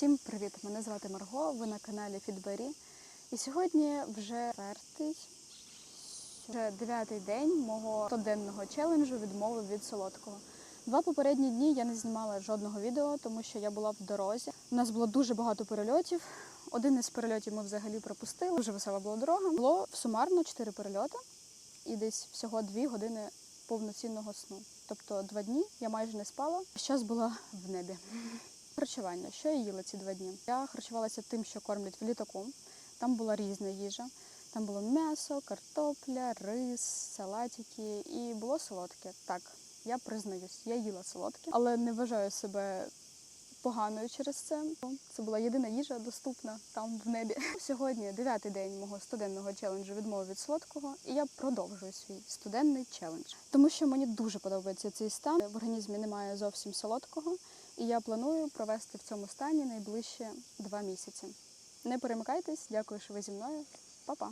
Всім привіт! Мене звати Марго. Ви на каналі Фідбері. І сьогодні вже четвертий, вже дев'ятий день мого 100-денного челенджу відмови від солодкого. Два попередні дні я не знімала жодного відео, тому що я була в дорозі. У нас було дуже багато перельотів. Один із перельотів ми взагалі пропустили. Дуже весела була дорога. Було сумарно чотири перельоти і десь всього дві години повноцінного сну. Тобто два дні я майже не спала. Щас була в небі. Харчування. Що я їла ці два дні? Я харчувалася тим, що кормлять в літаку. Там була різна їжа. Там було м'ясо, картопля, рис, салатики і було солодке. Так, я признаюсь, я їла солодке, але не вважаю себе поганою через це. Це була єдина їжа доступна там в небі. Сьогодні дев'ятий день мого студенного челенджу відмови від солодкого, і я продовжую свій студенний челендж, тому що мені дуже подобається цей стан. В організмі немає зовсім солодкого, і я планую провести в цьому стані найближче два місяці. Не перемикайтесь, дякую, що ви зі мною. Па-па!